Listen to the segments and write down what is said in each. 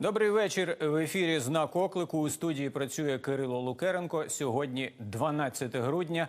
Добрий вечір. В ефірі знак оклику у студії працює Кирило Лукеренко. Сьогодні 12 грудня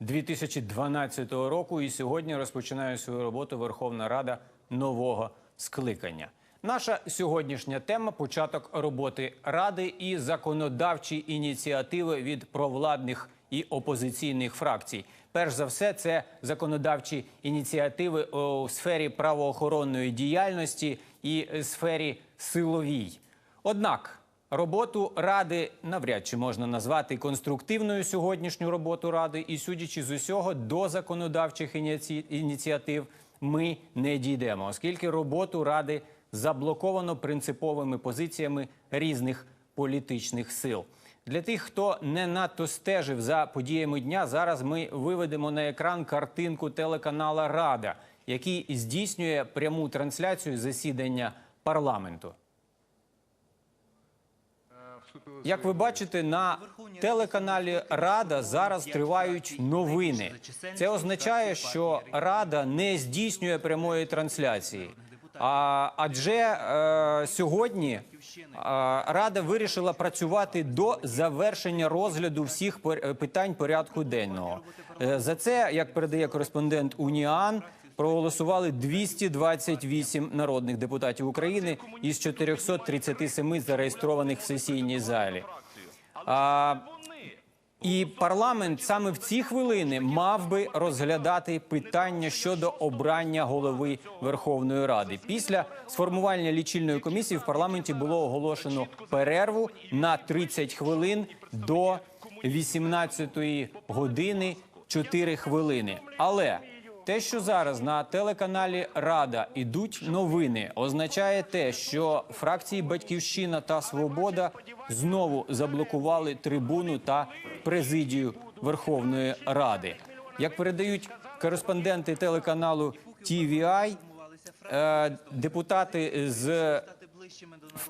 2012 року. І сьогодні розпочинає свою роботу Верховна Рада нового скликання. Наша сьогоднішня тема початок роботи ради і законодавчі ініціативи від провладних і опозиційних фракцій. Перш за все, це законодавчі ініціативи у сфері правоохоронної діяльності і сфері силовій. Однак роботу ради навряд чи можна назвати конструктивною сьогоднішню роботу ради, і судячи з усього, до законодавчих ініці- ініціатив ми не дійдемо, оскільки роботу ради заблоковано принциповими позиціями різних політичних сил. Для тих, хто не надто стежив за подіями дня, зараз ми виведемо на екран картинку телеканала Рада, який здійснює пряму трансляцію засідання парламенту. Як ви бачите, на телеканалі Рада зараз тривають новини. Це означає, що Рада не здійснює прямої трансляції. А, адже е, сьогодні е, Рада вирішила працювати до завершення розгляду всіх е, питань порядку денного. Е, за це, як передає кореспондент Уніан, проголосували 228 народних депутатів України із 437 зареєстрованих в сесійній залі. А, і парламент саме в ці хвилини мав би розглядати питання щодо обрання голови Верховної Ради. Після сформування лічильної комісії в парламенті було оголошено перерву на 30 хвилин до 18 години 4 хвилини. Але те, що зараз на телеканалі Рада ідуть новини, означає те, що фракції Батьківщина та Свобода знову заблокували трибуну та президію Верховної Ради. Як передають кореспонденти телеканалу TVI, е, депутати з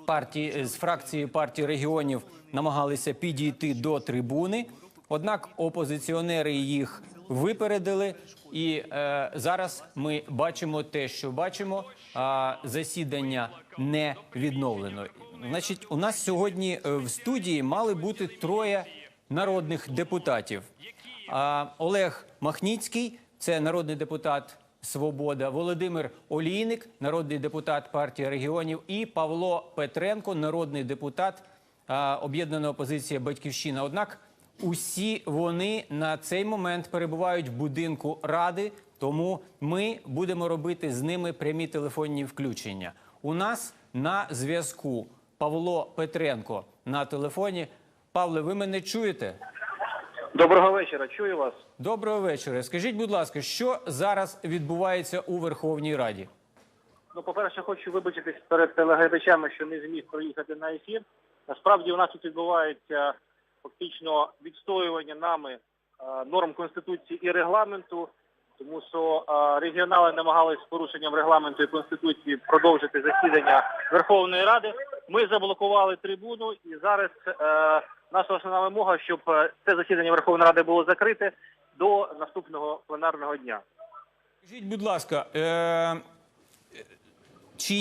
партії з фракції партії регіонів намагалися підійти до трибуни. Однак опозиціонери їх випередили, і е, зараз ми бачимо те, що бачимо. А засідання не відновлено. Значить, у нас сьогодні е, в студії мали бути троє народних депутатів. А, Олег Махніцький, це народний депутат Свобода, Володимир Олійник, народний депутат партії регіонів, і Павло Петренко, народний депутат об'єднана опозиція Батьківщина. Однак усі вони на цей момент перебувають в будинку ради, тому ми будемо робити з ними прямі телефонні включення. У нас на зв'язку Павло Петренко на телефоні. Павле, ви мене чуєте? Доброго вечора, чую вас. Доброго вечора. Скажіть, будь ласка, що зараз відбувається у Верховній Раді? Ну, по-перше, хочу вибачитись перед телеглядачами, що не зміг проїхати на ефір. Насправді у нас тут відбувається фактично відстоювання нами е, норм Конституції і регламенту, тому що е, регіонали намагались з порушенням регламенту і Конституції продовжити засідання Верховної Ради. Ми заблокували трибуну і зараз е, наша основна вимога, щоб це засідання Верховної Ради було закрите до наступного пленарного дня. Скажіть, будь ласка, чи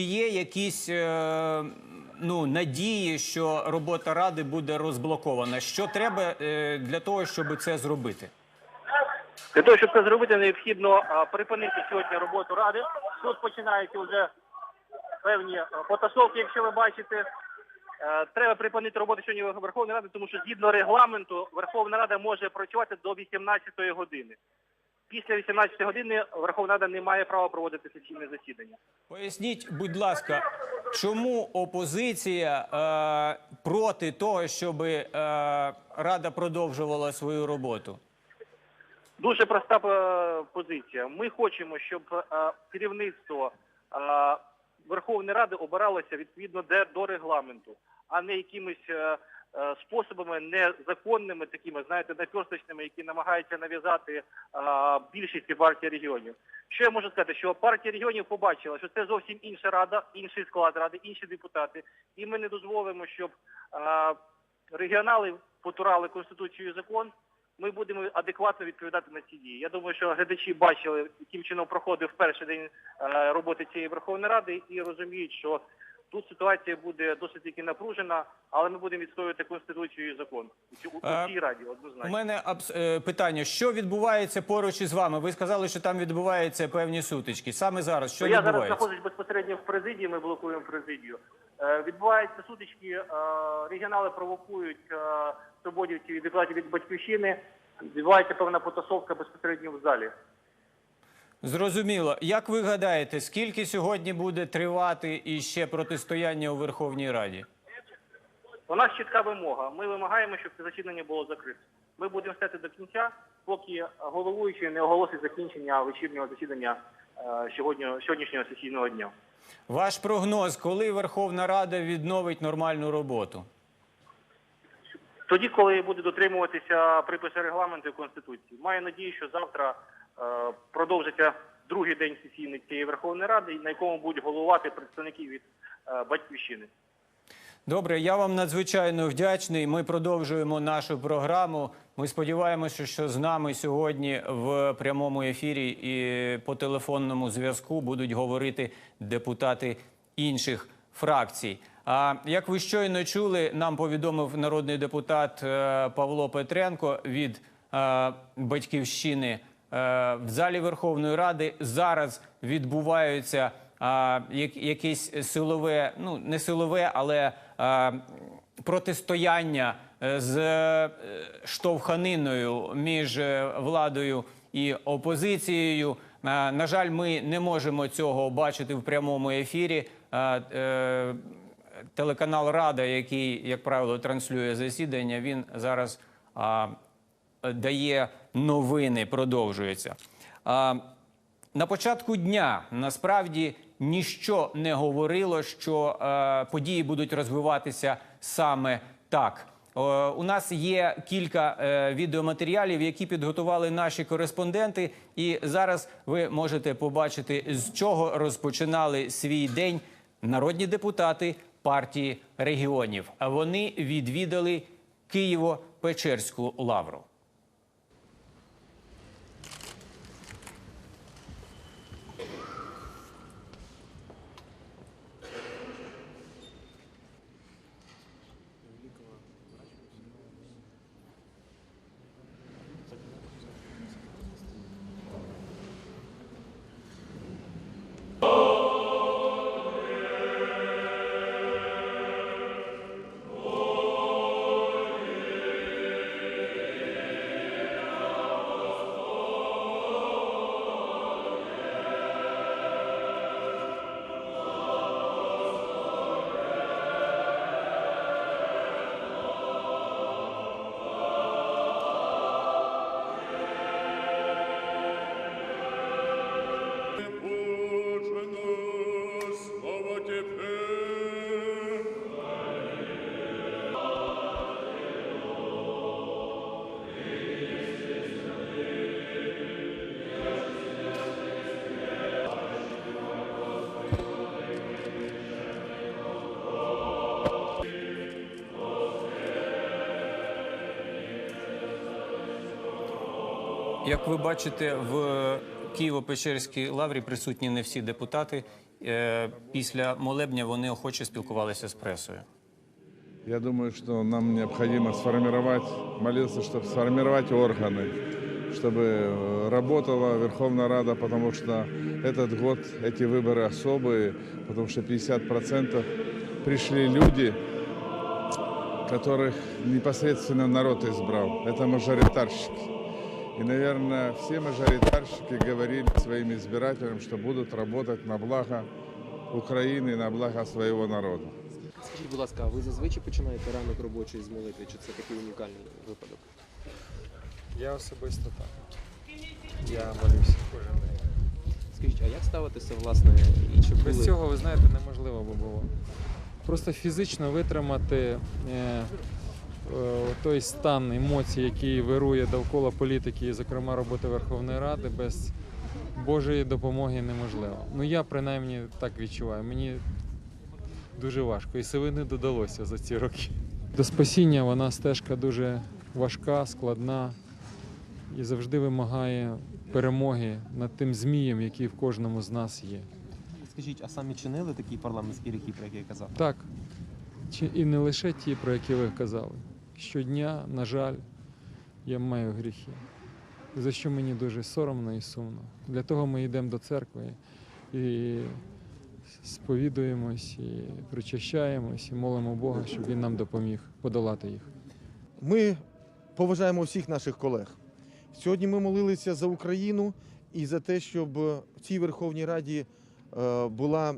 є, якісь ну, надії, що робота ради буде розблокована? Що треба е, для того, щоб це зробити? Для того, щоб це зробити, необхідно а, припинити сьогодні роботу ради. Тут починаються вже певні а, потасовки, якщо ви бачите. Е, Треба припинити роботу сьогодні Верховної Ради, тому що згідно регламенту Верховна Рада може працювати до 18-ї години. Після 18-ї години Верховна Рада не має права проводити сесійне засідання. Поясніть, будь ласка, чому опозиція е, проти того, щоб е, Рада продовжувала свою роботу? Дуже проста е, позиція. Ми хочемо, щоб е, керівництво е, Верховної Ради обиралося відповідно де до регламенту, а не якимись е, е, способами незаконними, такими, знаєте, наперсточними, які намагаються нав'язати е, більшості партії регіонів. Що я можу сказати? Що партія регіонів побачила, що це зовсім інша рада, інший склад ради, інші депутати, і ми не дозволимо, щоб е, регіонали потурали конституцію і закон ми будемо адекватно відповідати на ці дії. Я думаю, що глядачі бачили, яким чином проходив перший день е, роботи цієї Верховної Ради і розуміють, що тут ситуація буде досить таки напружена, але ми будемо відстоювати конституцію і закон у цій- у раді У однозначно. мене абс- е, питання: що відбувається поруч із вами? Ви сказали, що там відбуваються певні сутички. Саме зараз що Ну, я зараз знаходжусь безпосередньо в президії, ми блокуємо президію. Е, відбуваються сутички, е, регіонали провокують е, свободівців і депутатів від батьківщини. Відбувається певна потасовка безпосередньо в залі. Зрозуміло. Як ви гадаєте, скільки сьогодні буде тривати іще протистояння у Верховній Раді? У нас чітка вимога. Ми вимагаємо, щоб це засідання було закрите. Ми будемо стати до кінця, поки головуючий не оголосить закінчення вечірнього засідання е, сьогодні, сьогоднішнього сесійного дня. Ваш прогноз, коли Верховна Рада відновить нормальну роботу? Тоді, коли буде дотримуватися приписи регламенту і конституції, маю надію, що завтра продовжиться другий день сесійний цієї Верховної Ради, на якому будуть головувати представники від е, батьківщини. Добре, я вам надзвичайно вдячний. Ми продовжуємо нашу програму. Ми сподіваємося, що з нами сьогодні в прямому ефірі і по телефонному зв'язку будуть говорити депутати інших фракцій. А як ви щойно чули, нам повідомив народний депутат е, Павло Петренко від е, батьківщини е, в залі Верховної Ради зараз відбуваються якесь силове, ну не силове, але протистояння е, з е, штовханиною між е, владою і опозицією. На жаль, ми не можемо цього бачити в прямому ефірі. Е, телеканал Рада, який, як правило, транслює засідання, він зараз дає новини, продовжується. А, на початку дня насправді ніщо не говорило, що е, події будуть розвиватися саме так. У нас є кілька е, відеоматеріалів, які підготували наші кореспонденти, і зараз ви можете побачити, з чого розпочинали свій день народні депутати партії регіонів. Вони відвідали Києво-Печерську лавру. Як ви бачите, в Києво-Печерській лаврі присутні не всі депутати. Е, Після молебня вони охоче спілкувалися з пресою. Я думаю, что нам необходимо сформировать, молился, чтобы сформировать органы, чтобы э, работала Верховная Рада, потому что этот год эти выборы особые, потому что 50% пришли люди, которых непосредственно народ избрал. Это мажоритарщики. И, наверное, все мажоритарщики говорили своим избирателям, что будут работать на благо Украины, на благо своего народа. Скажіть, будь ласка, а ви зазвичай починаєте ранок робочий з молитви, чи це такий унікальний випадок? Я особисто так. Я молюся кожен день. Скажіть, а як ставитися, власне, і чи були... Без цього, ви знаєте, неможливо би було. Просто фізично витримати е, той стан емоцій, який вирує довкола політики, і, зокрема, роботи Верховної Ради, без Божої допомоги неможливо. Ну я принаймні так відчуваю. Мені дуже важко. І сили не додалося за ці роки. До спасіння вона стежка дуже важка, складна. і завжди вимагає перемоги над тим змієм, який в кожному з нас є. Скажіть, а самі чинили такі парламентські гріхи, про які я казав? Так, і не лише ті, про які ви казали. Щодня, на жаль, я маю гріхи, за що мені дуже соромно і сумно. Для того ми йдемо до церкви і сповідуємось, і причащаємось, і молимо Бога, щоб Він нам допоміг подолати їх. Ми поважаємо всіх наших колег. Сьогодні ми молилися за Україну і за те, щоб в цій Верховній Раді е, була,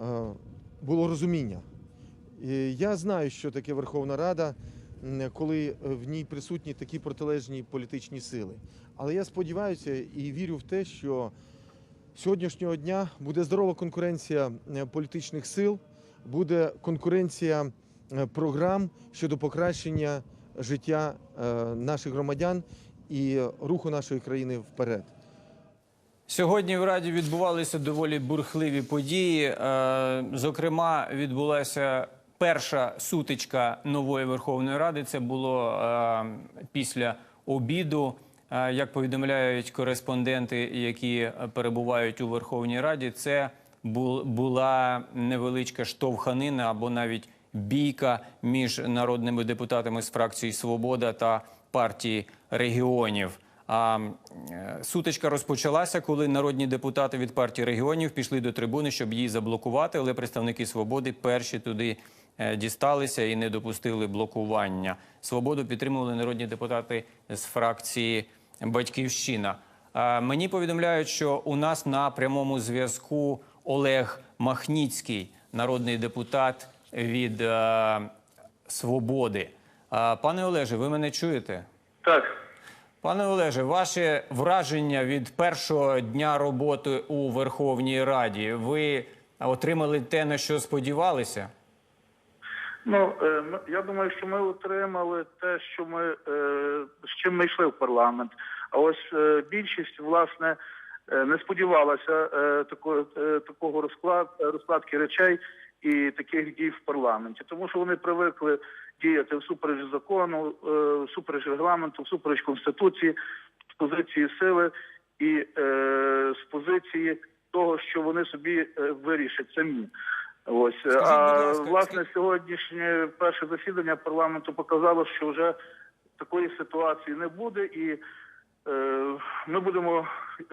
е, було розуміння. І Я знаю, що таке Верховна Рада, коли в ній присутні такі протилежні політичні сили. Але я сподіваюся і вірю в те, що сьогоднішнього дня буде здорова конкуренція е, політичних сил, буде конкуренція е, програм щодо покращення життя е, наших громадян і руху нашої країни вперед. Сьогодні в Раді відбувалися доволі бурхливі події. Е, Зокрема, відбулася перша сутичка нової Верховної Ради. Це було е, після обіду. Е, Як повідомляють кореспонденти, які перебувають у Верховній Раді, це бу- була невеличка штовханина або навіть бійка між народними депутатами з фракції Свобода та партії регіонів. А е, сутичка розпочалася, коли народні депутати від партії регіонів пішли до трибуни, щоб її заблокувати. Але представники свободи перші туди дісталися і не допустили блокування. Свободу підтримували народні депутати з фракції Батьківщина. Е, Мені повідомляють, що у нас на прямому зв'язку Олег Махніцький, народний депутат від е, Свободи. Е, Пане Олеже, ви мене чуєте? Так. Пане Олеже, ваше враження від першого дня роботи у Верховній Раді. Ви отримали те, на що сподівалися? Ну е, я думаю, що ми отримали те, що ми е, з чим ми йшли в парламент. А ось е, більшість власне не сподівалася такого, такого розклад, розкладки речей і таких дій в парламенті, тому що вони привикли діяти всупереч закону, всупереч регламенту, всупереч конституції, з позиції сили і з позиції того, що вони собі вирішать самі. Ось Скажіть, а ласка, власне сьогоднішнє перше засідання парламенту показало, що вже такої ситуації не буде, і е, ми будемо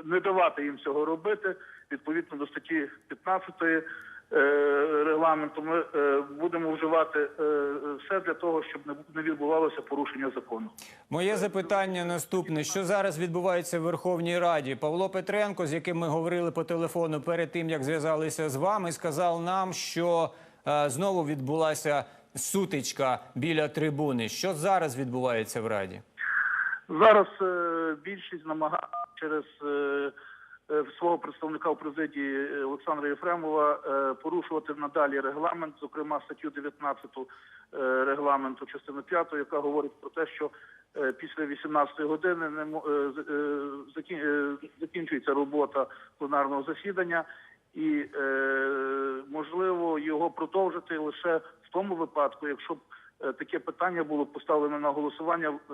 не давати їм цього робити. Відповідно до статті 15 е, регламенту, ми е, будемо вживати е, все для того, щоб не, відбувалося порушення закону. Моє запитання наступне: що зараз відбувається в Верховній Раді? Павло Петренко, з яким ми говорили по телефону перед тим, як зв'язалися з вами, сказав нам, що е, знову відбулася сутичка біля трибуни. Що зараз відбувається в Раді? Зараз е, більшість намагається через е, е, свого представника в президії е, Олександра Єфремова е, порушувати надалі регламент, зокрема статтю 19 е, регламенту, частину 5, яка говорить про те, що е, після 18 години не е, е, е, закінчується робота пленарного засідання. І е, можливо його продовжити лише в тому випадку, якщо б е, таке питання було поставлено на голосування е,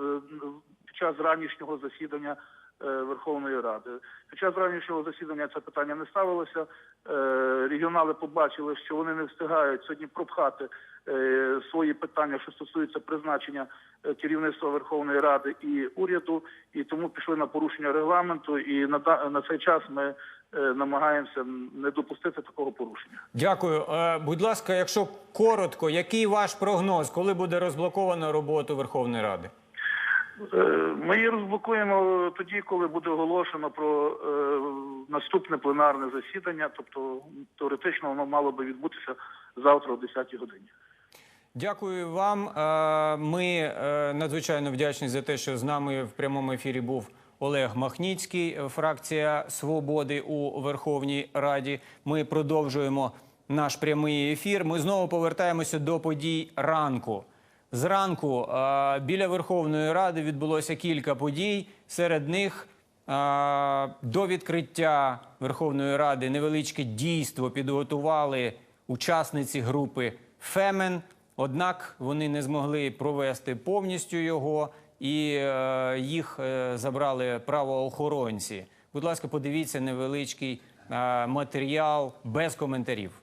під час ранішнього засідання е, Верховної Ради. Під час ранішнього засідання це питання не ставилося. Е, Регіонали побачили, що вони не встигають сьогодні пропхати е, свої питання, що стосуються призначення е, керівництва Верховної Ради і уряду, і тому пішли на порушення регламенту. І на цей час ми е, намагаємося не допустити такого порушення. Дякую. Е, будь ласка, якщо коротко, який ваш прогноз, коли буде розблоковано роботу Верховної Ради? Е, Ми її розблокуємо тоді, коли буде оголошено про е, наступне пленарне засідання. Тобто теоретично воно мало би відбутися завтра о 10 годині. Дякую вам. Е, Ми надзвичайно вдячні за те, що з нами в прямому ефірі був Олег Махніцький, фракція Свободи у Верховній Раді. Ми продовжуємо наш прямий ефір. Ми знову повертаємося до подій ранку. Зранку біля Верховної Ради відбулося кілька подій. Серед них до відкриття Верховної Ради невеличке дійство підготували учасниці групи Фемен. Однак вони не змогли провести повністю його і е, їх е, забрали правоохоронці. Будь ласка, подивіться невеличкий матеріал без коментарів.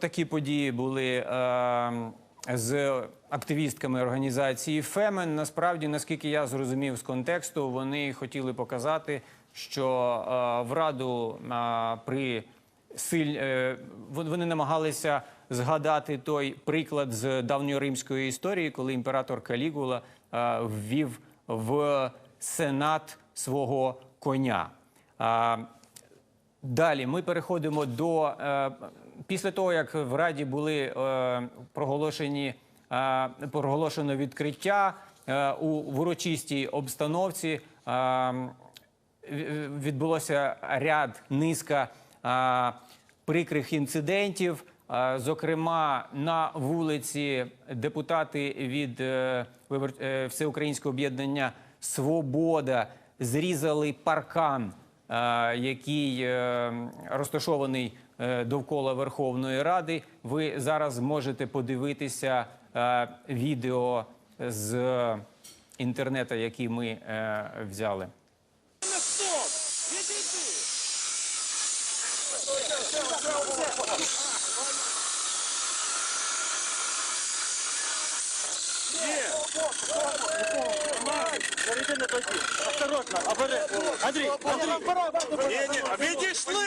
Отакі події були е, з активістками організації Фемен. Насправді, наскільки я зрозумів з контексту, вони хотіли показати, що е, в раду е, при силь... е, вони намагалися згадати той приклад з давньоримської історії, коли імператор Калігула ввів в сенат свого коня. Далі ми переходимо до е, після того, як в Раді були е, проголошені е, проголошено відкриття е, у урочистій обстановці. Е, відбулося ряд низка е, прикрих інцидентів. Е, Зокрема, на вулиці депутати від е, е, Всеукраїнського об'єднання Свобода зрізали паркан е, який е, розташований довкола Верховної Ради. Ви зараз можете подивитися е, відео з інтернету, які ми е, взяли. Ні, ні, відійшли!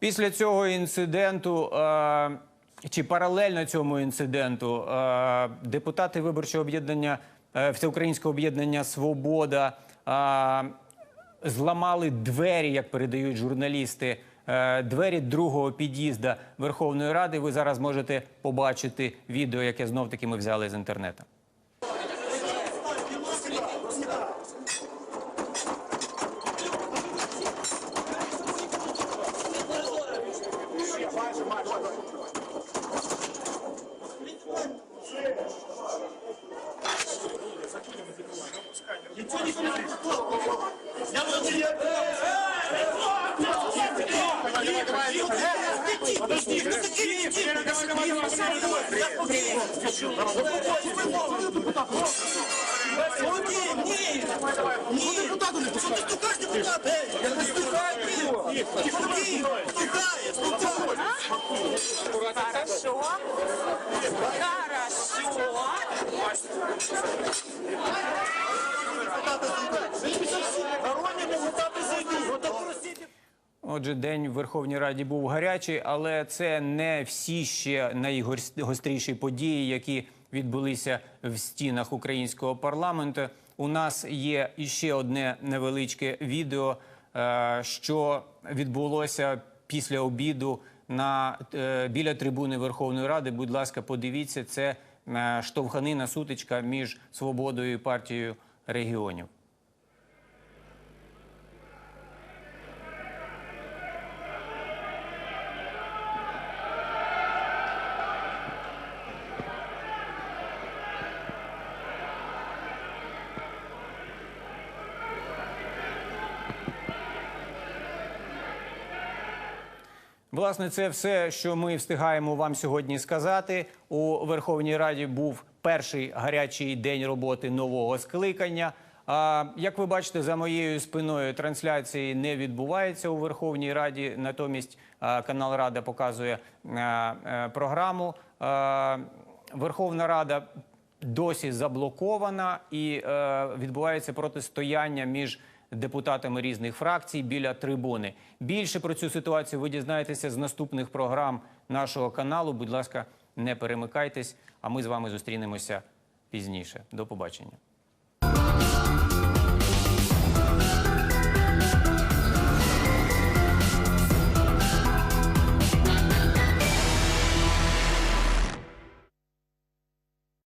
Після цього інциденту е, чи паралельно цьому інциденту е, депутати виборчого об'єднання е, Всеукраїнського об'єднання Свобода зламали двері, як передають журналісти. Двері другого під'їзда Верховної Ради. Ви зараз можете побачити відео, яке знов таки ми взяли з інтернету. Хорошо. Хорошо. Отже, день в Верховній Раді був гарячий, але це не всі ще найгостріші події, які відбулися в стінах українського парламенту. У нас є іще одне невеличке відео, е, що відбулося після обіду на е, біля трибуни Верховної Ради. Будь ласка, подивіться, це е, штовханина сутичка між свободою і партією регіонів. Власне, це все, що ми встигаємо вам сьогодні сказати. У Верховній Раді був перший гарячий день роботи нового скликання. А як ви бачите, за моєю спиною трансляції не відбувається у Верховній Раді. Натомість канал Рада показує е, програму. Верховна Рада досі заблокована і е, відбувається протистояння між депутатами різних фракцій біля трибуни. Більше про цю ситуацію ви дізнаєтеся з наступних програм нашого каналу. Будь ласка, не перемикайтесь. А ми з вами зустрінемося пізніше. До побачення.